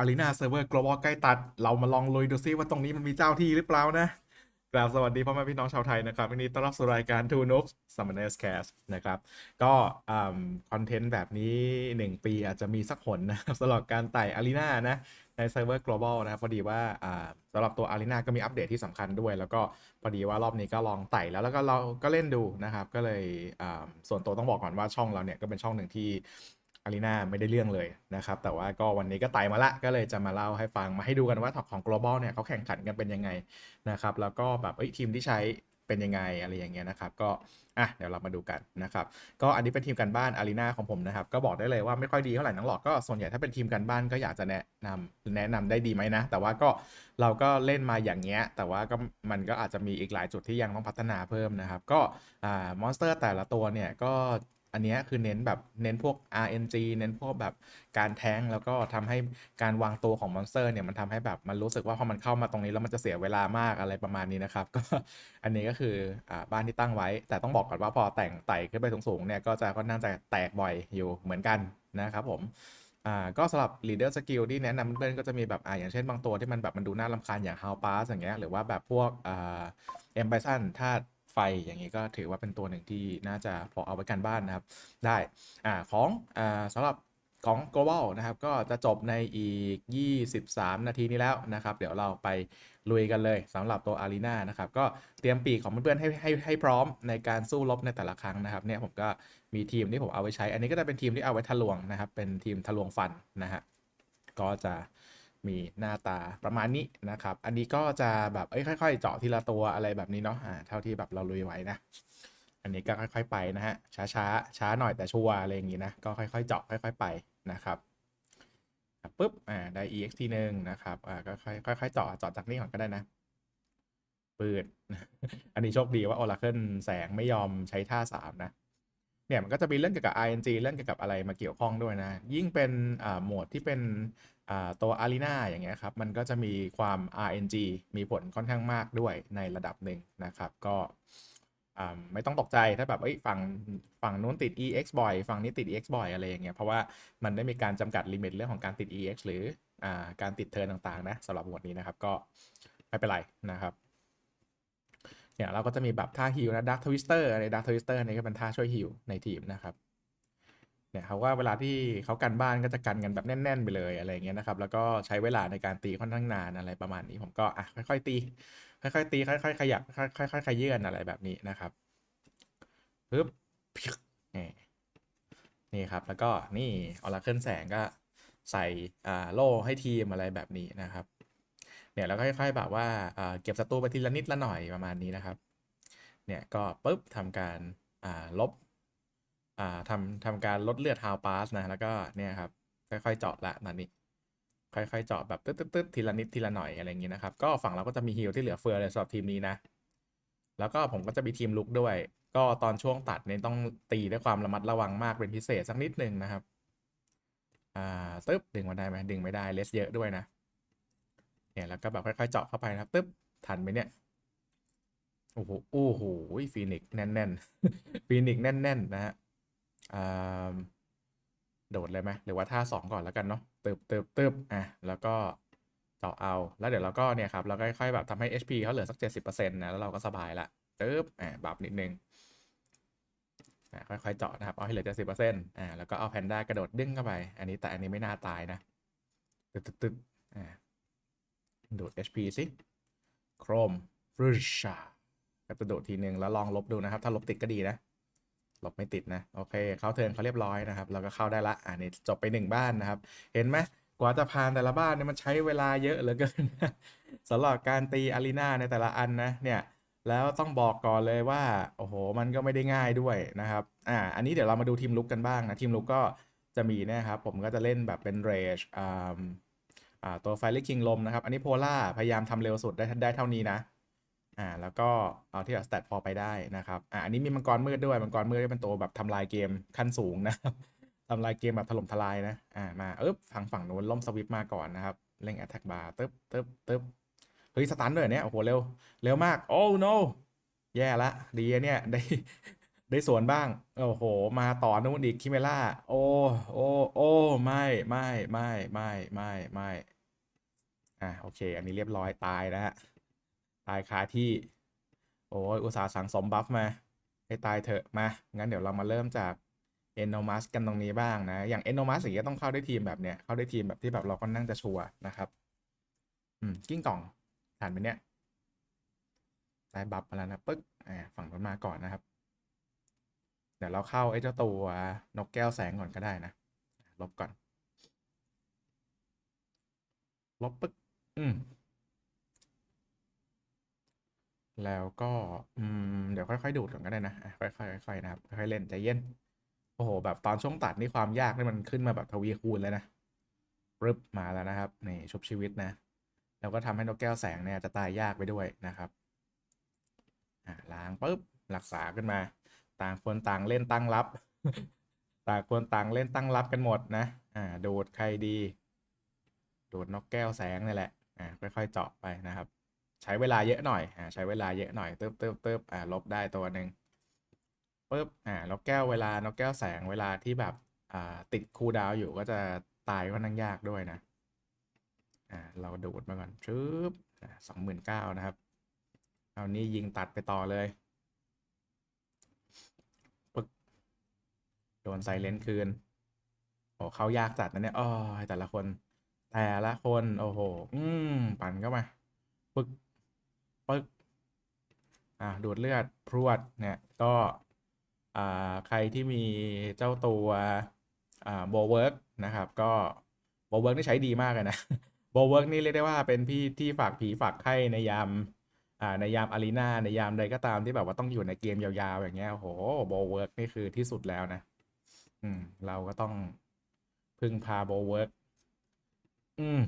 Arena Server Global ใกล้ตัด เรามาลองลุยดูซิว่าตรงนี้มันมีเจ้าที่หรือเปล่านะกราบสวัสดีพ่อแม่พี่น้องชาวไทยนะครับวันนี้ต้อนรับสู่รายการ Two Noobs Summoners Cast นะครับ ก็คอนเทนต์แบบนี้ 1 ปีอาจจะมีสักหนนะครับสำหรับการไต่ Arena นะใน Server Global นะครับพอดีว่าอ่าสำหรับตัว Arena ก็มีอัปเดตที่สำคัญด้วย แล้วก็พอดีว่ารอบนี้ก็ลองไต่แล้วแล้วก็เราก็เล่นดูนะครับ ก็เลยอ่าส่วนตัวต้องบอกก่อนว่าช่องเราเนี่ยก็เป็นช่องหนึ่งที่ อารีนาไม่ได้เรื่องเลยนะครับ แต่ว่าก็วันนี้ก็ไต่มาละก็เลยจะมาเล่าให้ฟังมาให้ดูกันว่าของ global เนี่ยเขาแข่งขันกันเป็นยังไงนะครับ แล้วก็แบบเอ้ยทีมที่ใช้เป็นยังไงอะไรอย่างเงี้ยนะครับ ก็อะเดี๋ยวเรามาดูกันนะครับ ก็อันนี้เป็นทีมกันบ้านอารีนาของผมนะครับ ก็บอกได้เลยว่าไม่ค่อยดีเท่าไหร่นังหรอกก็ส่วนใหญ่ถ้าเป็นทีมกันบ้านก็อยากจะแนะนำแนะนำได้ดีไหมนะ แต่ว่าก็เราก็เล่นมาอย่างเงี้ย แต่ว่าก็มันก็อาจจะมีอีกหลายจุดที่ยังต้องพัฒนาเพิ่มนะครับ ก็อ่ามอนสเตอร์แต่ละตัวเนี่ยก็ อันนี้คือเน้นแบบเน้นพวก RNG เน้นพวกแบบการแท้งแล้วก็ทำให้การวางตัวของมอนสเตอร์เนี่ยมันทำให้แบบมันรู้สึกว่าพอมันเข้ามาตรงนี้แล้วมันจะเสียเวลามากอะไรประมาณนี้นะครับ ก็อันนี้ก็คืออ่าบ้านที่ตั้งไว้ แต่ต้องบอกก่อนว่าพอแต่งไต่ขึ้นไปสูงๆเนี่ยก็จะค่อนข้าจะแตกบ่อยอยู่เหมือนกันนะครับผมอ่าก็สำหรับ leader skill ที่แนะนำเพื่อนๆก็จะมีแบบอ่าอย่างเช่นบางตัวที่มันแบบมันดูน่ารำคาญอย่าง how pass อย่างเงี้ยหรือว่าแบบพวกอ่าเอ็มไบซันธา ไฟอย่างนี้ก็ถือว่าเป็นตัวหนึ่งที่น่าจะพอเอาไว้กันบ้านนะครับ ได้อ่าของอ่าสำหรับของ global นะครับ ก็จะจบในอีก 23 นาทีนี้แล้วนะครับ เดี๋ยวเราไปลุยกันเลยสำหรับตัว Arena นะครับ ก็เตรียมปีกของเพื่อนๆให้ให้ให้พร้อมในการสู้รบในแต่ละครั้งนะครับ เนี่ยผมก็มีทีมที่ผมเอาไว้ใช้ อันนี้ก็จะเป็นทีมที่เอาไว้ทะลวงนะครับ เป็นทีมทะลวงฟันนะฮะ ก็จะ มีหน้าตาประมาณนี้นะครับ อันนี้ก็จะแบบเอ้ยค่อยๆ เจาะทีละตัวอะไรแบบนี้เนาะอ่าเท่าที่แบบเราลุยไว้นะ อันนี้ก็ค่อยๆไปนะฮะช้าช้าๆช้าหน่อยแต่ชัวร์อะไรอย่างงี้นะก็ค่อยๆ เจาะค่อย ๆ ไปนะครับอะปุ๊บอ่าได้ ext หนึ่งนะครับอ่าก็ค่อยๆค่อยๆเจาะเจาะจากนี้ก่อนก็ได้นะปืดอันนี้โชคดีว่า Oracle แสงไม่ยอมใช้ท่าสามนะเนี่ยมันก็จะมีเรื่องเกี่ยวกับ RNG เรื่องเกี่ยวกับอะไรมาเกี่ยวข้องด้วยนะ ยิ่งเป็นอ่าโหมดที่เป็น ตัว Arena อย่างเงี้ยครับ มันก็จะมีความ RNG มีผลค่อนข้างมากด้วยในระดับหนึ่งนะครับ ก็ไม่ต้องตกใจถ้าแบบเอ้ฝั่งฝั่งนู้นติด EX บ่อยฝั่งนี้ติด EX บ่อยอะไรอย่างเงี้ยเพราะว่ามันได้มีการจำกัดลิมิตเรื่องของการติด EX หรืออการติดเทิร์นต่างๆนะสำหรับหมวดนี้นะครับก็ไม่เป็นไรนะครับเนี่ยเราก็จะมีแบบท่าฮิลนะดักทวิสเตอร์อะไรดักทวิสเตอร์นี่ก็เป็นท่าช่วยฮิลในทีมนะครับ เนี่ยเขาว่าเวลาที่เขากันบ้านก็จะกันกันแบบแน่น ๆ ไปเลยอะไรเงี้ยนะครับ แล้วก็ใช้เวลาในการตีค่อนข้างนานอะไรประมาณนี้ ผมก็อะค่อยๆตี ค่อยๆตี ค่อยๆขยับค่อยๆค่อยๆขยื่นอะไรแบบนี้นะครับปึ๊บนี่นี่ครับ แล้วก็นี่ออราเคิลแสงก็ใส่อ่าโล่ให้ทีมอะไรแบบนี้นะครับเนี่ยแล้วก็ค่อยๆแบบว่าอ่าเก็บศัตรูไปทีละนิดละหน่อยประมาณนี้นะครับ เนี่ยก็ปุ๊บทำการอ่าลบ อ่าทำทำการลดเลือดฮาวปาสนะ แล้วก็เนี่ยครับ ค่อยๆเจาะละตอนนี้ ค่อยๆเจาะแบบตึ๊ดๆทีละนิดทีละหน่อยอะไรอย่างนี้นะครับ ก็ฝั่งเราก็จะมีฮิลที่เหลือเฟือเลยสำหรับทีมนี้นะ แล้วก็ผมก็จะมีทีมลุกด้วย ก็ตอนช่วงตัดเนี่ยต้องตีด้วยความระมัดระวังมากเป็นพิเศษสักนิดหนึ่งนะครับ อ่าตึ๊บดึงมาได้ไหมดึงไม่ได้เลสเยอะด้วยนะ เนี่ยแล้วก็แบบค่อยๆเจาะเข้าไปนะครับตึ๊บทันไหมเนี่ยโอ้โหโอ้โหฟีนิกซ์แน่นๆฟีนิกซ์แน่นๆนะฮะ โดดเลยไหมหรือว่าท่าสองก่อนแล้วกันเนาะตึบตึบตึบอะแล้วก็เจาะเอา แล้วเดี๋ยวเราก็เนี่ยครับเราก็ค่อยๆแบบทำให้ HP เขาเหลือสัก 70%นะแล้วเราก็สบายละตึบอะบับนิดนึงอะค่อยๆเจาะนะครับเอาให้เหลือ 70%อ่าแล้วก็เอาแพนด้ากระโดดดึงเข้าไป อันนี้แต่อันนี้ไม่น่าตายนะตึบตึบตึบอ่าดูด HP สิโครมฟรุชากับกระโดดทีหนึ่งแล้วลองลบดูนะครับ ถ้าลบติดก็ดีนะ ลบไม่ติดนะ โอเคเข้าเทิร์นเขาเรียบร้อยนะครับ เราก็เข้าได้ละอ่านี่จบไปหนึ่งบ้านนะครับ เห็นไหมกว่าจะผ่านแต่ละบ้านเนี่ยมันใช้เวลาเยอะเหลือเกินสำหรับการตีอารีนาในแต่ละอันนะเนี่ยแล้วต้องบอกก่อนเลยว่าโอ้โหมันก็ไม่ได้ง่ายด้วยนะครับอ่าอันนี้เดี๋ยวเรามาดูทีมลุกกันบ้างนะทีมลุกก็จะมีเนะครับผมก็จะเล่นแบบเป็นเรจอ่าอ่าตัวไฟลิคิงลมนะครับ อันนี้โพล่าพยายามทำเร็วสุดได้ได้เท่านี้นะ อ่าแล้วก็เอาที่สแตทพอไปได้นะครับอ่าอันนี้มีมังกรมืดด้วยมังกรมืดเป็นตัวแบบทำลายเกมขั้นสูงนะครับทำลายเกมแบบถล่มทลายนะอ่ามาเอ๊บฝั่งฝั่งนู้นล่มสวิปมาก่อนนะครับเร่งแอตแทกบาร์ตึ๊บตึ๊บตึ๊บเฮ้ยสตันด้วยเหรอเนี่ยโอ้โหเร็วเร็วมากโอ้ no แย่ละดีเนี่ยได้ได้สวนบ้างโอ้โห มาต่อนู่นอีกคิเมล่าโอ้โอ้โอ้ไม่ไม่ไม่ไม่ไม่ไม่อะโอเค อันนี้เรียบร้อยตายนะฮะ ตายคาที่ โอ้ยอุตสาห์สั่งสมบัฟมาให้ตายเถอะมา งั้นเดี๋ยวเรามาเริ่มจากเอนโนมัสกันตรงนี้บ้างนะ อย่างเอนโนมัสอย่างเงี้ยต้องเข้าได้ทีมแบบเนี้ย เข้าได้ทีมแบบที่แบบเราก็นั่งจะชัวนะครับ อืม กิ้งก่องผ่านไปเนี้ยได้บัฟมาแล้วนะปึ๊กอ่าฝั่งนู้นมาก่อนนะครับ เดี๋ยวเราเข้าไอ้เจ้าตัวนกแก้วแสงก่อนก็ได้นะ ลบก่อน ลบปึ๊ก อืม แล้วก็ อืม เดี๋ยวค่อยๆ ดูดก่อนก็ได้นะ ค่อยๆค่อยๆนะครับ ค่อยๆเล่นใจเย็น โอ้โห แบบตอนช่วงตัดนี่ความยากนี่มันขึ้นมาแบบทวีคูณเลยนะปึ๊บมาแล้วนะครับ นี่ชุบชีวิตนะ แล้วก็ทำให้นกแก้วแสงเนี่ยจะตายยากไปด้วยนะครับ อ่าล้างปุ๊บรักษาขึ้นมา ต่างคนต่างเล่นตั้งรับ ต่างคนต่างเล่นตั้งรับกันหมดนะ อ่า โดดใครดี โดดนกแก้วแสงนี่แหละ อ่า ค่อยๆเจาะไปนะครับ ใช้เวลาเยอะหน่อยอ่าใช้เวลาเยอะหน่อยเตึ๊บตึ๊บตึ๊บอ่าลบได้ตัวหนึ่งปึ๊บอ่านกแก้วเวลานกแก้วแสงเวลาที่แบบอ่าติดคูดาวอยู่ก็จะตายค่อนข้างยากด้วยนะอ่าเราดูดมาก่อนชึบสองหมื่นเก้านะครับเอานี่ยิงตัดไปต่อเลยปึ๊กโดนไซเลนคืนโอ้เขายากจัดนะเนี่ยอ้อแต่ละคน แต่ละคน โอ้โห อืมปั่นเข้ามาปึ๊ก ปึ๊กอ่าดูดเลือดพรวดเนี่ยก็อ่าใครที่มีเจ้าตัวอ่าโบเวิร์กนะครับ ก็โบเวิร์กนี่ใช้ดีมากเลยนะโบเวิร์กนี่เรียกได้ว่าเป็นพี่ที่ฝากผีฝากไข้ในยามอ่าในยามอารีนาในยามใดก็ตามที่แบบว่าต้องอยู่ในเกมยาวๆ อย่างเงี้ยโอ้โหโบเวิร์กนี่คือที่สุดแล้วนะ อืม เราก็ต้องพึ่งพาโบเวิร์กอืม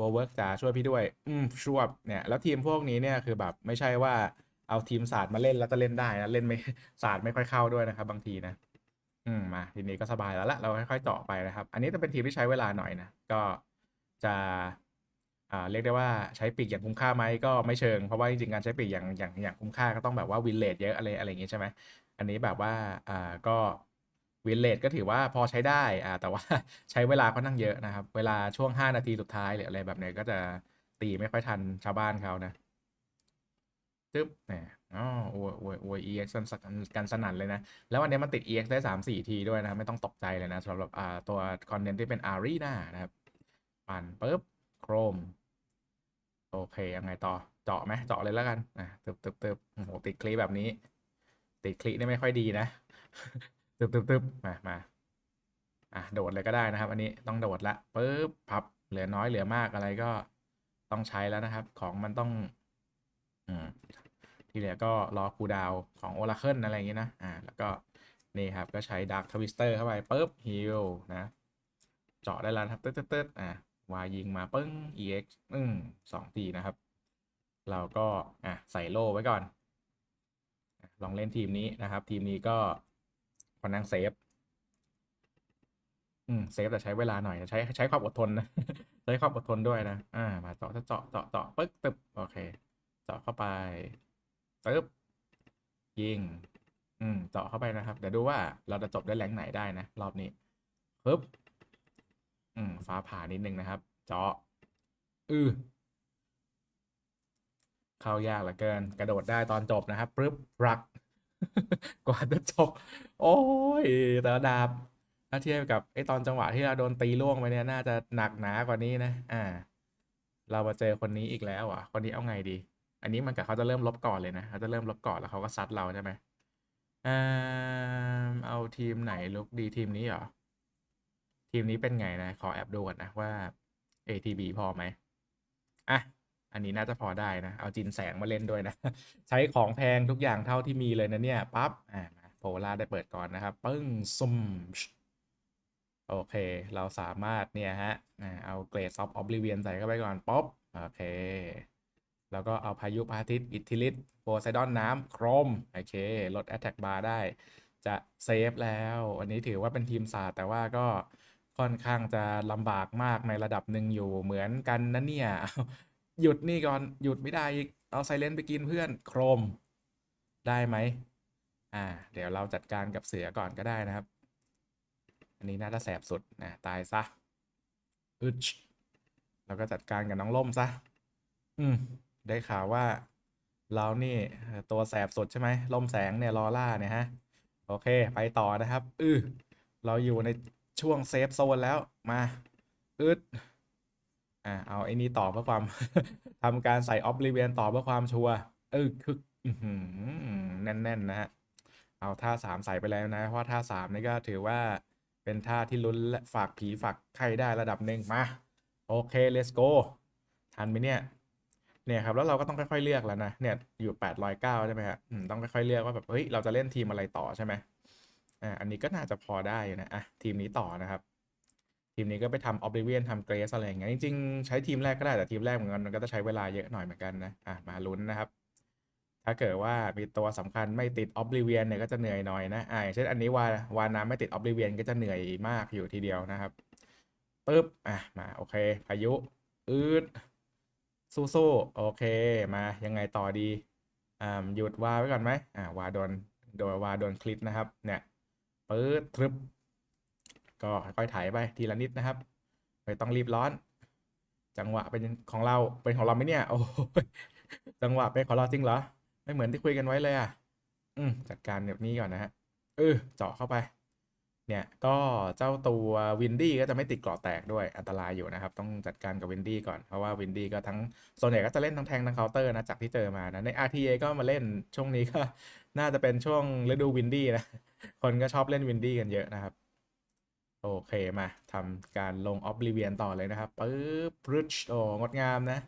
โบเวิร์กจ๋าช่วยพี่ด้วย อืมช่วยเนี่ยแล้วทีมพวกนี้เนี่ยคือแบบไม่ใช่ว่าเอาทีมศาสตร์มาเล่นแล้วจะเล่นได้นะเล่นไม่ศาสตร์ไม่ค่อยเข้าด้วยนะครับ บางทีนะอืมมาทีนี้ก็สบายแล้วละเราค่อยๆเจาะไปนะครับ อันนี้จะเป็นทีมที่ใช้เวลาหน่อยนะก็จะอ่าเรียกได้ว่าใช้ปีกอย่างคุ้มค่าไหมก็ไม่เชิงเพราะว่าจริงๆการใช้ปีกอย่างอย่างอย่างคุ้มค่าก็ต้องแบบว่าวินเลทเยอะอะไรอะไรอย่างงี้ใช่ไหมอันนี้แบบว่าอ่าก็ วินเลทก็ถือว่าพอใช้ได้อ่าแต่ว่าใช้เวลาค่อนข้างเยอะนะครับ เวลาช่วง 5 นาทีสุดท้ายหรืออะไรแบบนี้ก็จะตีไม่ค่อยทันชาวบ้านเขานะจึ๊บเนี่ยอ๋ออวยอวยอวย EX กันกันสนั่นเลยนะ แล้ววันนี้มันติด EX ได้ 3-4 ทีด้วยนะ ไม่ต้องตกใจเลยนะสำหรับอ่าตัวคอนเทนต์ที่เป็น Arena นะครับปั่นปุ๊บโครม โอเคยังไงต่อเจาะไหมเจาะเลยแล้วกันอะตึบตึบตึบโอ้โหติดคลีแบบนี้ ติดคลีนี่ไม่ค่อยดีนะ ตึบตึบตึบมามาอะโดดเลยก็ได้นะครับ อันนี้ต้องโดดละปุ๊บพับเหลือน้อยเหลือมากอะไรก็ต้องใช้แล้วนะครับ ของมันต้อง อืมที่เหลือก็รอคูดาวของโอ Oracle อะไรอย่างงี้นะอ่า แล้วก็นี่ครับก็ใช้ Dark Twister เข้าไปปุ๊บ Heal นะ เจาะได้แล้วครับตึ๊ดตึ๊ดตึ๊ดอะวายิงมาปึ้ง EX อืมสองทีนะครับ เราก็อะใส่โล่ไว้ก่อน ลองเล่นทีมนี้นะครับ ทีมนี้ก็ ค่อนางเซฟ อืมเซฟแต่ใช้เวลาหน่อยใช้ใช้ความอดทนนะใช้ความอดทนด้วยนะ อ่า มาเจาะเจาะเจาะเจาะปึ๊กตึบโอเค เจาะเข้าไปปึ๊บยิง อืม เจาะเข้าไปนะครับ เดี๋ยวดูว่าเราจะจบได้แรงไหนได้นะ รอบนี้ปึ๊บ อืม ฟ้าผ่านิดนึงนะครับ เจาะ อือเข้ายากเหลือเกิน กระโดดได้ตอนจบนะครับปึ๊บรัก กว่าจะจบโอ้ยแต่ดาบถ้าเทียบกับไอ้ตอนจังหวะที่เราโดนตีล่วงไปเนี่ยน่าจะหนักหนากว่านี้นะ อ่า เรามาเจอคนนี้อีกแล้วอะ คนนี้เอาไงดี อันนี้มันกับเขาจะเริ่มลบก่อนเลยนะเขาจะเริ่มลบก่อนแล้วเขาก็ซัดเราใช่ไหมอ่าเอาทีมไหนลุกดีทีมนี้เหรอ ทีมนี้เป็นไงนะ ขอแอบดูก่อนนะว่า ATB พอไหมอะ อันนี้น่าจะพอได้นะ เอาจินแสงมาเล่นด้วยนะ ใช้ของแพงทุกอย่างเท่าที่มีเลยนะเนี่ยปั๊บอ่าโพล่าได้เปิดก่อนนะครับ ปึ้งซุ่มโอเค เราสามารถเนี่ยฮะอ่าเอาเกรดซอฟออบลิเวียนใส่เข้าไปก่อนป๊อปโอเค แล้วก็เอาพายุพระอาทิตย์อิทธิฤทธิ์โพไซดอนน้ำโครม โอเค ลด Attack Bar ได้ จะเซฟแล้ว อันนี้ถือว่าเป็นทีมศาสตร์แต่ว่าก็ค่อนข้างจะลำบากมากในระดับหนึ่งอยู่เหมือนกันนะเนี่ย หยุดนี่ก่อนหยุดไม่ได้อีก เอาไซเลนไปกินเพื่อนโครม ได้ไหมอ่า เดี๋ยวเราจัดการกับเสือก่อนก็ได้นะครับ อันนี้น่าจะแสบสุดนะตายซะอึดแล้วก็จัดการกับน้องล่มซะ อืม ได้ข่าวว่า เรานี่ตัวแสบสุดใช่ไหมล่มแสงเนี่ยลอล่าเนี่ยฮะ โอเค ไปต่อนะครับ อือเราอยู่ในช่วงเซฟโซนแล้วมา อึด อ่าเอาไอ้นี่ต่อเพื่อความทำการใส่ออ b ลิเวียนต่อเพื่อความชัวร์เออคือแน่นๆนะฮะเอาท่าสามใส่ไปแล้วนะเพราะท่าสามนี่ก็ถือว่าเป็นท่าที่ลุ้นและฝากผีฝากใครได้ระดับหนึ่งมา โอเค let's go ทันไหมเนี่ย เนี่ยครับแล้วเราก็ต้องค่อยๆเลือกแล้วนะเนี่ยอยู่809ใช่ไหมครับอืมต้องค่อยๆเลือกว่าแบบเฮ้ยเราจะเล่นทีมอะไรต่อใช่ไหมอ่าอันนี้ก็น่าจะพอได้นะอะทีมนี้ต่อนะครับ ทีมนี้ก็ไปทำ Oblivion ทำ Grace อะไรอย่างเงี้ยจริงๆ ใช้ทีมแรกก็ได้แต่ทีมแรกเหมือนกันมันก็จะใช้เวลาเยอะหน่อยเหมือนกันนะอะมาลุ้นนะครับ ถ้าเกิดว่ามีตัวสำคัญไม่ติด Oblivion เนี่ยก็จะเหนื่อยหน่อยนะอ่าเช่นอันนี้วาวานาไม่ติด Oblivion ก็จะเหนื่อยมากอยู่ทีเดียวนะครับปึ๊บอะมาโอเค พายุอืดสู้ๆโอเคมายังไงต่อดีอ่าหยุดวาไว้ก่อนไหมอ่าวาโดนโดนวาโดนคลิปนะครับเนี่ยปื๊ดทรึบ ก็ค่อยๆไถไปทีละนิดนะครับไม่ต้องรีบร้อน จังหวะเป็นของเราเป็นของเราไหมเนี่ยโอ้ยจังหวะเป็นของเราจริงเหรอไม่เหมือนที่คุยกันไว้เลยอะอืมจัดการแบบนี้ก่อนนะฮะเออเจาะเข้าไป เนี่ยก็เจ้าตัววินดี้ก็จะไม่ติดกราะแตกด้วยอันตรายอยู่นะครับ ต้องจัดการกับวินดี้ก่อนเพราะว่าวินดี้ก็ทั้งส่วนใหญ่ก็จะเล่นทั้งแทงทั้งเคาน์เตอร์นะจากที่เจอมานะใน RTA ก็มาเล่นช่วงนี้ก็ น่าจะเป็นช่วงฤดูวินดี้นะคนก็ชอบเล่นวินดี้กันเยอะนะครับ โอเคมาทำการลง Oblivion ต่อเลยนะครับปึ๊บพรึชโอ้งดงามนะ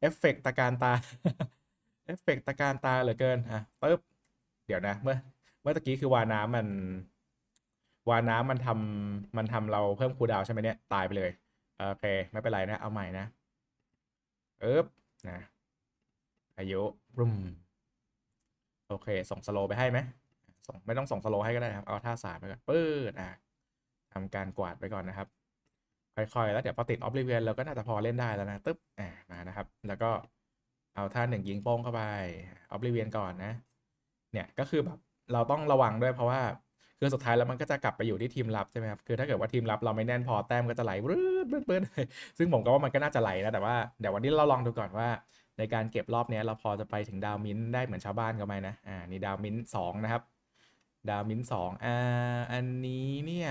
เอฟเฟกต์ตะการตา เอฟเฟกต์ตะการตาเหลือเกิน อะปึ๊บ เดี๋ยวนะ เมื่อ เมื่อตะกี้คือวาน้ำมัน วาน้ำมันทำมันทำเราเพิ่มคูดาวใช่ไหมเนี่ย ตายไปเลย โอเค ไม่เป็นไรนะ เอาใหม่นะปึ๊บนะอายุรุมโอเค ส่งสโลไปให้ไหมส่งไม่ต้องส่งสโลให้ก็ได้ครับ เอาท่าสามไปก่อนปื๊ดอะ ทำการกวาดไปก่อนนะครับ ค่อยๆ แล้วเดี๋ยวพอติดออ b ลิเวียนเราก็น่าจะพอเล่นได้แล้วนะตึ๊บอ่ามานะครับ แล้วก็เอาท่าหนึ่งยิงโป้งเข้าไปออ b ลิเวียนก่อนนะ เนี่ยก็คือแบบเราต้องระวังด้วยเพราะว่าคือสุดท้ายแล้วมันก็จะกลับไปอยู่ที่ทีมรับใช่ไหมครับ คือถ้าเกิดว่าทีมรับเราไม่แน่นพอแต้มก็จะไหลปื๊ดปื๊ดปื๊ดซึ่งผมก็ว่ามันก็น่าจะไหลนะ แต่ว่าเดี๋ยววันนี้เราลองดูก่อนว่า ในการเก็บรอบนี้เราพอจะไปถึงดาวมินท์ได้เหมือนชาวบ้านกันไหมนะ อ่า นี่ดาวมินท์สองนะครับ ดาวมินท์สองอ่า อันนี้เนี่ย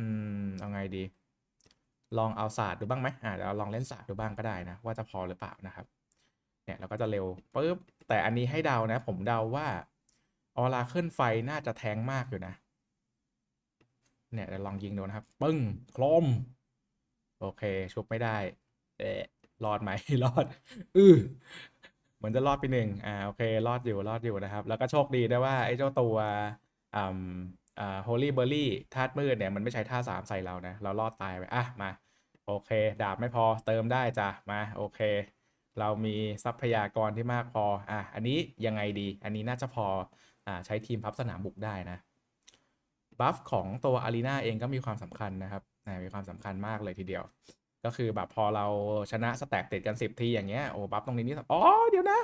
อืม เอาไงดี ลองเอาศาสตร์ดูบ้างไหมอ่าเดี๋ยวเราลองเล่นศาสตร์ดูบ้างก็ได้นะ ว่าจะพอหรือเปล่านะครับ เนี่ยเราก็จะเร็วปุ๊บ แต่อันนี้ให้เดานะ ผมเดาว่าออราเคิลไฟน่าจะแทงมากอยู่นะ เนี่ยเดี๋ยวลองยิงดูนะครับ ปึ้งโครม โอเค ชุบไม่ได้ เอะรอดไหม รอด อือเหมือนจะรอดไปหนึ่งอ่า โอเค รอดอยู่ รอดอยู่นะครับ แล้วก็โชคดีได้วยว่าไอ้เจ้าตัวอ่า อ่า Holy Berry ธาตุมืดเนี่ยมันไม่ใช้ท่าสามใส่เรานะ เรารอดตายไป อะ มา โอเค ดาบไม่พอเติมได้จ้ะ มา โอเค เรามีทรัพยากรที่มากพอ อะ อันนี้ยังไงดี อันนี้น่าจะพอ อ่า ใช้ทีมพับสนามบุกได้นะ บัฟของตัวอารีนาเองก็มีความสำคัญนะครับมีความสำคัญมากเลยทีเดียว ก็คือแบบพอเราชนะสแต็กติดกันสิบทีอย่างเงี้ย โอ้บัฟตรงนี้นี่ อ๋อ เดี๋ยวนะ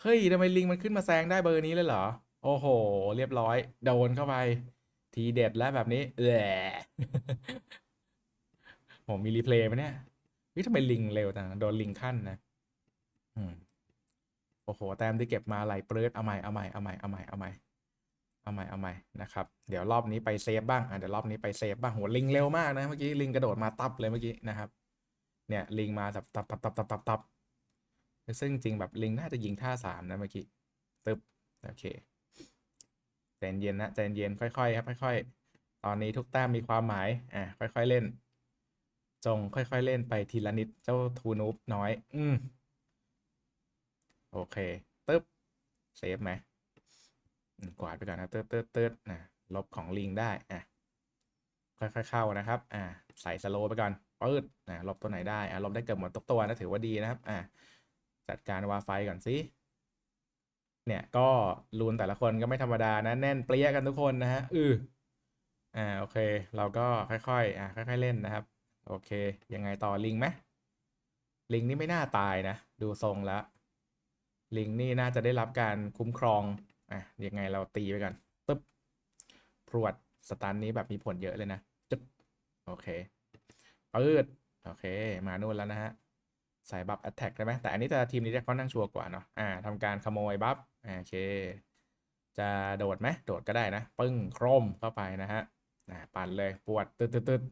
เฮ้ยทำไมลิงมันขึ้นมาแซงได้เบอร์นี้เลยเหรอ โอ้โห เรียบร้อย โดนเข้าไป ทีเด็ดแล้วแบบนี้แหละผมมีรีเพลย์ไหมเนี่ยเฮ้ยทำไมลิงเร็วจังโดนลิงขั้นนะอืมโอ้โห แต้มที่เก็บมาไหลเปรื้ดเอาใหม่เอาใหม่เอาใหม่เอาใหม่เอาใหม่เอาใหม่เอาใหม่นะครับ เดี๋ยวรอบนี้ไปเซฟบ้างอะเดี๋ยวรอบนี้ไปเซฟบ้างโหลิงเร็วมากนะเมื่อกี้ลิงกระโดดมาตับเลยเมื่อกี้นะครับ เนี่ยลิงมาตับตับตับตับตับตับตับซึ่งจริงแบบลิงน่าจะยิงท่าสามนะเมื่อกี้ตึบโอเค ใจเย็นนะใจเย็นค่อยๆครับค่อย ๆ ตอนนี้ทุกแต้มมีความหมายอะค่อย ๆเล่น จงค่อยๆเล่นไปทีละนิดเจ้าทูนูบน้อย อืมโอเคตึ๊บเซฟไหมกวาดไปก่อนนะเติร์ดเติร์ดเติร์ดนะลบของลิงได้อะค่อยๆเข้านะครับ อ่า ใส่สโลไปก่อนปืดนะลบตัวไหนได้อะลบได้เกือบหมดทุกตัวนะถือว่าดีนะครับ อ่าจัดการวาไฟก่อนสิ เนี่ยก็รูนแต่ละคนก็ไม่ธรรมดานะแน่นเปรี้ยกันทุกคนนะฮะอืออ่าโอเค เราก็ค่อยๆอ่าค่อย ๆเล่นนะครับ โอเค ยังไงต่อลิงไหมลิงนี่ไม่น่าตายนะ ดูทรงแล้ว ลิงนี่น่าจะได้รับการคุ้มครองอะยังไงเราตีไปกันตึ๊บพรวดสตันนี้แบบมีผลเยอะเลยนะจึ๊บโอเคปืดโอเค มานู่นแล้วนะฮะ ใส่บัฟแอตแทกได้ไหมแต่อันนี้จะทีมนี้จะค่อนข้างชัวร์กว่าเนาะอ่าทำการขโมยบัฟโอเค จะโดดไหมโดดก็ได้นะ ปึ้งโครมเข้าไปนะฮะอ่าปั่นเลยปวดตึ๊ดตึ๊ดตึด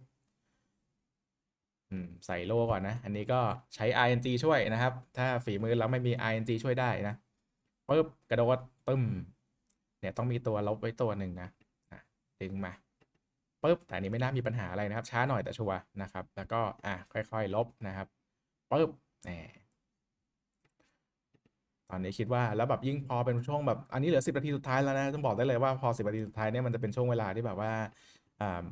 อืมใส่โล่ก่อนนะ อันนี้ก็ใช้ RNG ช่วยนะครับ ถ้าฝีมือเราไม่มี RNG ช่วยได้นะปึ๊บกระโดดตึ้มเนี่ยต้องมีตัวลบไว้ตัวหนึ่งนะอะดึงมาปึ๊บแต่อันนี้ไม่น่ามีปัญหาอะไรนะครับ ช้าหน่อยแต่ชัวร์นะครับ แล้วก็อะค่อย ๆ ลบนะครับ ปึ๊บแหมตอนนี้คิดว่าแล้วแบบยิ่งพอเป็นช่วงแบบอันนี้เหลือสิบนาทีสุดท้ายแล้วนะต้องบอกได้เลยว่าพอสิบนาทีสุดท้ายเนี่ยมันจะเป็นช่วงเวลาที่แบบว่าอ่า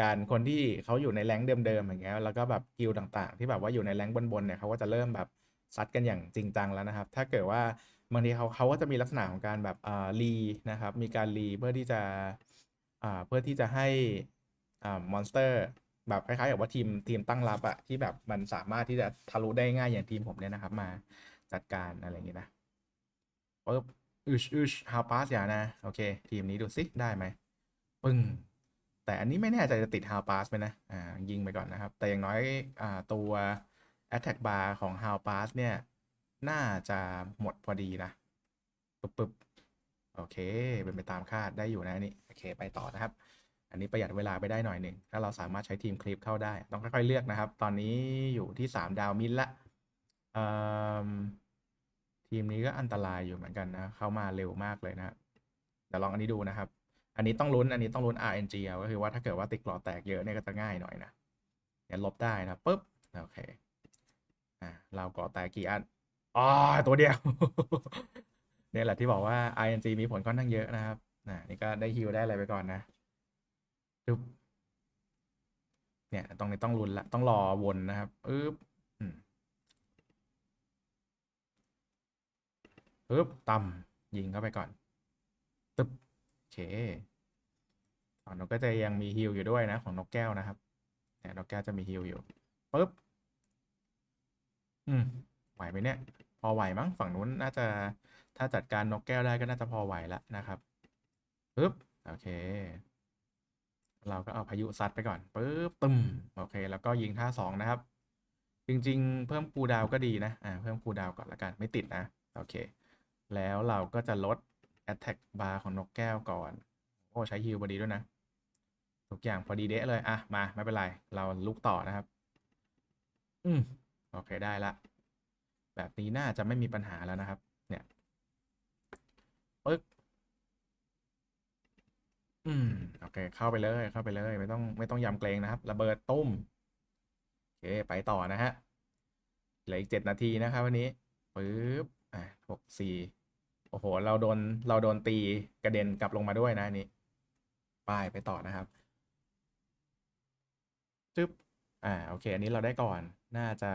การคนที่เขาอยู่ในแรงเดิมๆอย่างเงี้ยแล้วก็แบบกิลด์ต่างๆ ที่แบบว่าอยู่ในแรงบนๆเนี่ยเขาก็จะเริ่มแบบซัดกันอย่างจริงจังแล้วนะครับ ถ้าเกิดว่าบางทีเขาเขาก็จะมีลักษณะของการแบบอ่ารีนะครับ มีการรีเพื่อที่จะอ่าเพื่อที่จะให้อ่ามอนสเตอร์ แบบคล้ายๆกับว่าทีมทีมตั้งรับอะที่แบบมันสามารถที่จะทะลุได้ง่ายอย่างทีมผมเนี่ยนะครับ มาจัดการอะไรอย่างงี้นะปึ๊บอึชอึชฮาวปาสอย่านะ โอเค ทีมนี้ดูสิได้ไหมปึ้งแต่อันนี้ไม่แน่ใจจะติดฮาวปาสไหมนะ อ่า ยิงไปก่อนนะครับ แต่อย่างน้อย อ่า ตัว Attack Bar ของ h o w p a s เนี่ย น่าจะหมดพอดีนะ ปึ๊บปึ๊บโอเค เป็นไปตามคาดได้อยู่นะนี่ โอเค ไปต่อนะครับ อันนี้ประหยัดเวลาไปได้หน่อยหนึ่งถ้าเราสามารถใช้ทีมคลิปเข้าได้ ต้องค่อยๆเลือกนะครับ ตอนนี้อยู่ที่ 3 ดาวมิลละทีมนี้ก็อันตรายอยู่เหมือนกันนะ เข้ามาเร็วมากเลยนะเดี๋ยวลองอันนี้ดูนะครับ อันนี้ต้องลุ้นอันนี้ต้องลุ้น RNG เอาก็คือว่าถ้าเกิดว่าติดกรอแตกเยอะเนี่ยก็จะง่ายหน่อยนะเนี่ยลบได้นะปุ๊บโอเคอ่าเรากรอแตกกี่อันอ๋อตัวเดียวเนี่ยแหละที่บอกว่า RNG มีผลค่อนข้างเยอะนะครับอ่านี่ก็ได้ฮิลได้อะไรไปก่อนนะ ปึ๊บเนี่ย ตรงนี้ต้องลุ้นละ ต้องรอวนนะครับปึ๊บอืมปึ๊บต่ำยิงเข้าไปก่อน ตึ๊บโอเคฝั่งนกก็จะยังมีฮิลอยู่ด้วยนะของนกแก้วนะครับเนี่ยนกแก้วจะมีฮิลอยู่ปึ๊บอืมไหวไหมเนี่ย พอไหวมั้งฝั่งนู้นน่าจะถ้าจัดการนกแก้วได้ก็น่าจะพอไหวแล้วนะครับปึ๊บโอเค เราก็เอาพายุซัดไปก่อนปึ๊บตึมโอเค แล้วก็ยิงท่าสองนะครับ จริงๆ เพิ่มคูดาวก็ดีนะอ่าเพิ่มคูดาวก่อนละกันไม่ติดนะโอเค แล้วเราก็จะลด Attack Bar ของนกแก้วก่อนโอ้ใช้ฮิลพอดีด้วยนะทุกอย่างพอดีเดะเลยอะมาไม่เป็นไร เราลุกต่อนะครับ อืมโอเคได้ละ แบบนี้น่าจะไม่มีปัญหาแล้วนะครับ เนี่ยปึ๊ก อืม โอเค เข้าไปเลย เข้าไปเลย ไม่ต้องไม่ต้องยำเกรงนะครับ ระเบิดตุ้ม โอเค ไปต่อนะฮะ เหลืออีกเจ็ดนาทีนะครับวันนี้ปึ๊บ อะหกสี่โอ้โห เราโดน เราโดนตีกระเด็นกลับลงมาด้วยนะนนี้ไปไปต่อนะครับจึ๊บ อ่า โอเค อันนี้เราได้ก่อน น่าจะ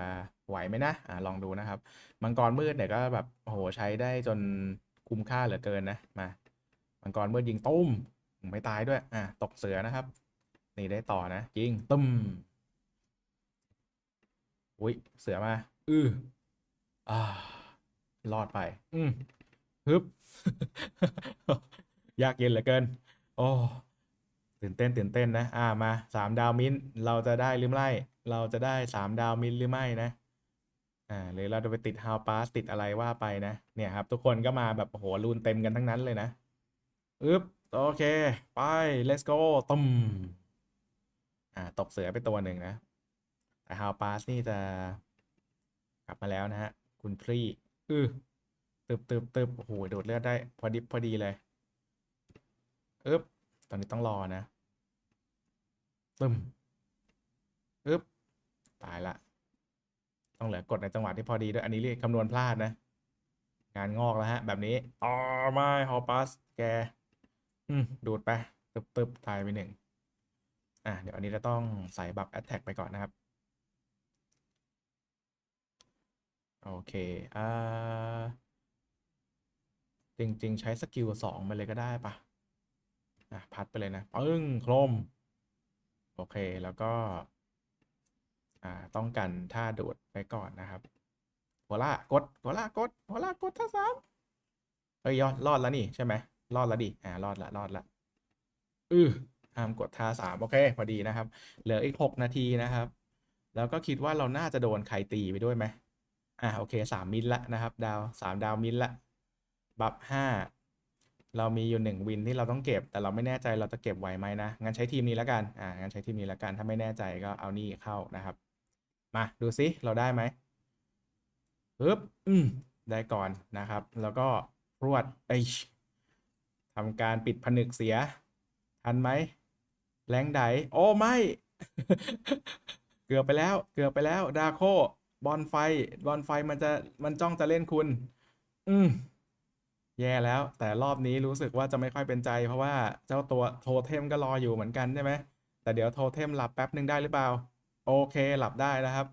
ไหวไหมนะ อ่า ลองดูนะครับ มังกรมืดเนี่ยก็แบบ โอ้โห ใช้ได้จนคุ้มค่าเหลือเกินนะ มา มังกรมืดยิงตุ้ม ไม่ตายด้วย อ่าตกเสือนะครับ นี่ได้ต่อนะยิงตุ้มอุ้ย เสือมา อืออ่ารอดไป อืมฮึบ ยากเย็นเหลือเกิน โอ้ ตื่นเต้นตื่นเต้นนะ อ่า มาสามดาวมิ้นท์เราจะได้หรือไม่ เราจะได้สามดาวมิ้นท์หรือไม่นะ อ่า หรือเราจะไปติดฮาวปาสติดอะไรว่าไปนะ เนี่ยครับ ทุกคนก็มาแบบโอ้โหรูนเต็มกันทั้งนั้นเลยนะ อึ๊บ โอเค ไป let's go ตุ้มอ่าตกเสือไปตัวหนึ่งนะ แต่ฮาวปาสนี่จะกลับมาแล้วนะฮะ คุณพรีอือตึบตึบตึบโอ้โหโดดเลือดได้ พอดิบพอดีเลยอึ๊บตอนนี้ต้องรอนะตึมอึ๊บตายละ ต้องเหลือกดในจังหวะที่พอดีด้วย อันนี้เรียกคำนวณพลาดนะ งานงอกแล้วฮะ แบบนี้อ๋อไม่ฮอปัสแก อืมดูดไปตึบตึบตายไปหนึ่งอะเดี๋ยวอันนี้จะต้องใส่บัฟแอตแทกไปก่อนนะครับ โอเคอ่าจริง ๆ ใช้สกิลสองไปเลยก็ได้ปะอะพัดไปเลยนะปึ้งโครม โอเคแล้วก็ อ่าต้องกันท่าโดดไปก่อนนะครับหัวล่ากดหัวล่ากดหัวล่ากดท่าสามเอ้ยยอดรอดแล้วนี่ใช่ไหม รอดแล้วดิ อ่า รอดละ รอดละอือห้ามกดท่าสามโอเค พอดีนะครับ เหลืออีกหกนาทีนะครับ แล้วก็คิดว่าเราน่าจะโดนใครตีไปด้วยไหมอ่าโอเคสามมิลละนะครับ ดาวสามดาวมิลละ บัฟห้า เรามีอยู่หนึ่งวินที่เราต้องเก็บ แต่เราไม่แน่ใจเราจะเก็บไหวไหมนะ งั้นใช้ทีมนี้แล้วกัน อ่า งั้นใช้ทีมนี้แล้วกัน ถ้าไม่แน่ใจก็เอานี่เข้านะครับ มาดูซิเราได้ไหมปึ๊บ อืม ได้ก่อนนะครับ แล้วก็รวดเอ้ย ทำการปิดผนึกเสีย ทันไหม แรงไดโอ้ไม่ เกือบไปแล้ว เกือบไปแล้ว ดาโค บอลไฟ บอลไฟมันจะ มันจ้องจะเล่นคุณ อืม แย่แล้ว แต่รอบนี้รู้สึกว่าจะไม่ค่อยเป็นใจ เพราะว่าเจ้าตัวโทเทมก็รออยู่เหมือนกันใช่ไหม แต่เดี๋ยวโทเทมหลับแป๊บหนึ่งได้หรือเปล่า โอเค หลับได้นะครับ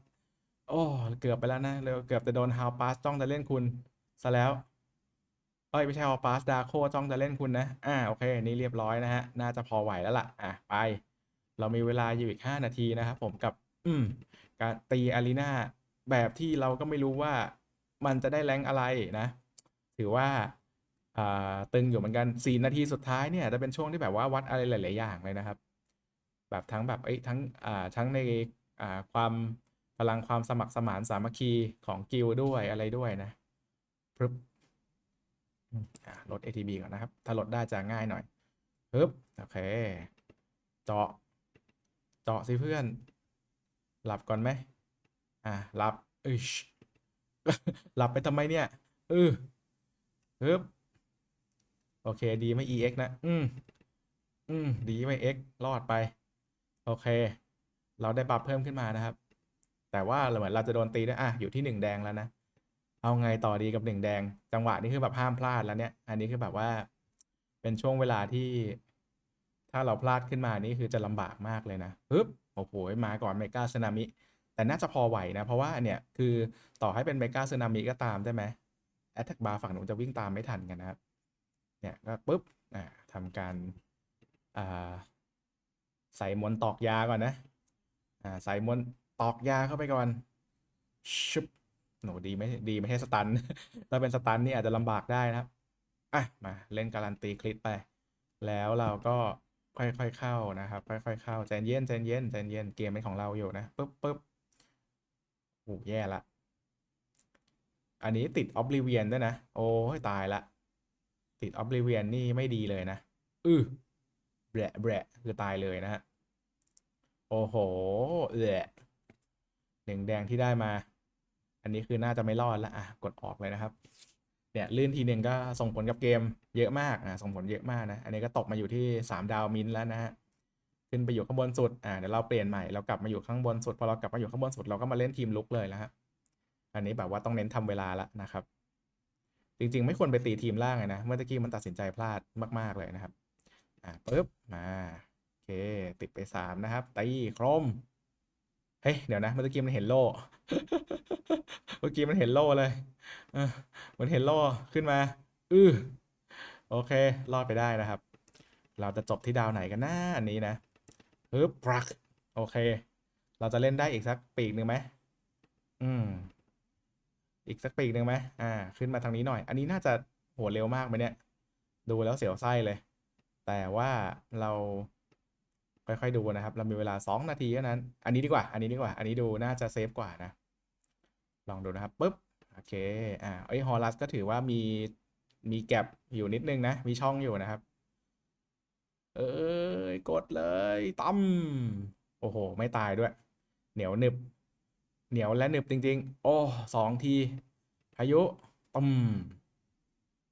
โอ้ เกือบไปแล้วนะเร็วเกือบจะโดนฮาวปาสจ้องจะเล่นคุณ ซะแล้ว เอ้ยไม่ใช่ฮาวปาสดาโคจ้องจะเล่นคุณนะ อ่าโอเค นี่เรียบร้อยนะฮะ น่าจะพอไหวแล้วล่ะ อะไป เรามีเวลาอยู่อีก 5 นาทีนะครับผมกับ อืม การตีอารีนาแบบที่เราก็ไม่รู้ว่ามันจะได้แรงอะไรนะ ถือว่าอ่าตึงอยู่เหมือนกัน 4 นาทีสุดท้ายเนี่ยจะเป็นช่วงที่แบบว่าวัดอะไรหลาย ๆ อย่างเลยนะครับ แบบทั้งแบบเอ้ยทั้งอ่าทั้งในอ่าความพลังความสมัครสมานสามัคคีของกิลด้วยอะไรด้วยนะปึ๊บ ลด ATB ก่อนนะครับ ถ้าลดได้จะง่ายหน่อยปึ๊บโอเค เจาะ เจาะสิเพื่อน หลับก่อนไหม อ่าหลับอึชหลับไปทำไมเนี่ยเออปึ๊บโอเค ดีไม่ EX นะ อืม อืม ดีไม่ X รอดไป โอเค เราได้บัฟเพิ่มขึ้นมานะครับ แต่ว่าเหมือนเราจะโดนตีด้วยอะ อยู่ที่หนึ่งแดงแล้วนะ เอาไงต่อดีกับหนึ่งแดง จังหวะนี้คือแบบห้ามพลาดแล้วเนี่ย อันนี้คือแบบว่า เป็นช่วงเวลาที่ ถ้าเราพลาดขึ้นมานี่คือจะลำบากมากเลยนะปึ๊บโอ้โหมาก่อนเมกาสึนามิ แต่น่าจะพอไหวนะ เพราะว่าเนี่ยคือต่อให้เป็นเมกาสึนามิก็ตามใช่ไหมแอตแทกบาร์ฝั่งหนูจะวิ่งตามไม่ทันกันนะครับเนี่ยก็ปุ๊บอ่าทำการอ่าใส่มนตอกยาก่อนนะอ่าใส่มนตอกยาเข้าไปก่อนชุบ หนูดีไม่ดีไม่ใช่สตัน ถ้าเป็นสตันนี่อาจจะลำบากได้นะครับ อะ มาเล่นการันตีคลิปไป แล้วเราก็ค่อยๆเข้านะครับ ค่อยๆเข้าใจเย็นใจเย็นใจเย็นเกมเป็นของเราอยู่นะปึ๊บปึ๊บโอ้แย่ละ อันนี้ติดออบลิเวียนด้วยนะ โอ้ยตายละ ติดออบลิเวียนนี่ไม่ดีเลยนะอือแบะแบะคือตายเลยนะฮะ โอ้โหแหละหนึ่งแดงที่ได้มา อันนี้คือน่าจะไม่รอดล้วอะกดออกเลยนะครับ เนี่ยลื่นทีหนึ่งก็ส่งผลกับเกมเยอะมากอะส่งผลเยอะมากนะ อันนี้ก็ตกมาอยู่ที่สามดาวมินแล้วนะฮะขึ้นไปอยู่ข้างบนสุด อ่า เดี๋ยวเราเปลี่ยนใหม่ เรากลับมาอยู่ข้างบนสุด พอเรากลับมาอยู่ข้างบนสุด เราก็มาเล่นทีมลุกเลยแล้วฮะ อันนี้แบบว่าต้องเน้นทำเวลาล้วนะครับ จริงๆ ไม่ควรไปตีทีมล่างเลยนะ เมื่อตะกี้มันตัดสินใจพลาดมาก ๆ เลยนะครับ อ่าปึ๊บ มา โอเค ติดไปสามนะครับ ตี โครม เฮ้ยเดี๋ยวนะเมื่อกี้มันเห็นโล่ เมื่อกี้มันเห็นโล่เลยเออมันเห็นโล่ขึ้นมา อือโอเค รอดไปได้นะครับ เราจะจบที่ดาวไหนกันนะอันนี้นะปึ๊บปรัก โอเค เราจะเล่นได้อีกสักปีกหนึ่งไหมอืม อีกสักปีกหนึ่งไหมอ่า ขึ้นมาทางนี้หน่อย อันนี้น่าจะโหเร็วมากไหมเนี่ย ดูแล้วเสียวไส้เลย แต่ว่าเรา ค่อยๆดูนะครับ เรามีเวลา 2 นาทีเท่านั้น อันนี้ดีกว่า อันนี้ดีกว่า อันนี้ดูน่าจะเซฟกว่านะ ลองดูนะครับปุ๊บ โอเค อ่า ไอ้ฮอลัสก็ถือว่ามี มีแก็บอยู่นิดนึงนะ มีช่องอยู่นะครับ เอ้ย กดเลยตั้มโอ้โห ไม่ตายด้วย เหนียวหนึบ เหนียวและหนึบจริง ๆ โอ้สองที พายุตั้ม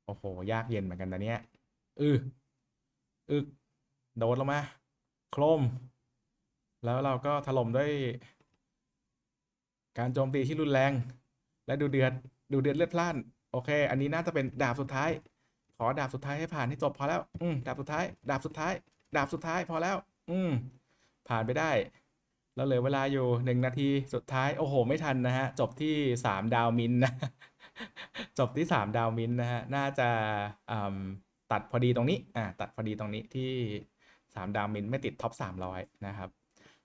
โอ้โห ยากเย็นเหมือนกันนะเนี่ย อืออึกโดดลงมา โครม แล้วเราก็ถล่มด้วย การโจมตีที่รุนแรง และดูเดือดดูเดือดเลือดพล่าน โอเค อันนี้น่าจะเป็นดาบสุดท้าย ขอดาบสุดท้ายให้ผ่านให้จบพอแล้ว อืมดาบสุดท้าย ดาบสุดท้าย ดาบสุดท้ายพอแล้ว อืมผ่านไปได้แล้วเหลือเวลาอยู่หนึ่งนาทีสุดท้าย โอ้โห ไม่ทันนะฮะ จบที่สามดาวมินนะ จบที่สามดาวมินนะฮะ น่าจะตัดพอดีตรงนี้ อ่า ตัดพอดีตรงนี้ที่ สามดาวมินไม่ติดท็อปสามร้อยนะครับ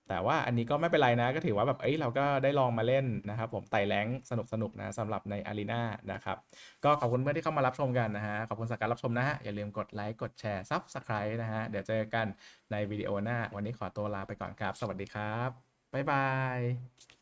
แต่ว่าอันนี้ก็ไม่เป็นไรนะ ก็ถือว่าแบบเอ้ยเราก็ได้ลองมาเล่นนะครับ ผมไต่แรงสนุกสนุกนะสำหรับในอารีนานะครับ ก็ขอบคุณเพื่อนที่เข้ามารับชมกันนะฮะ ขอบคุณสักการรับชมนะฮะ อย่าลืมกดไลค์กดแชร์ซับสไครต์นะฮะ เดี๋ยวเจอกันในวิดีโอหน้า วันนี้ขอตัวลาไปก่อนครับ สวัสดีครับบ๊ายบาย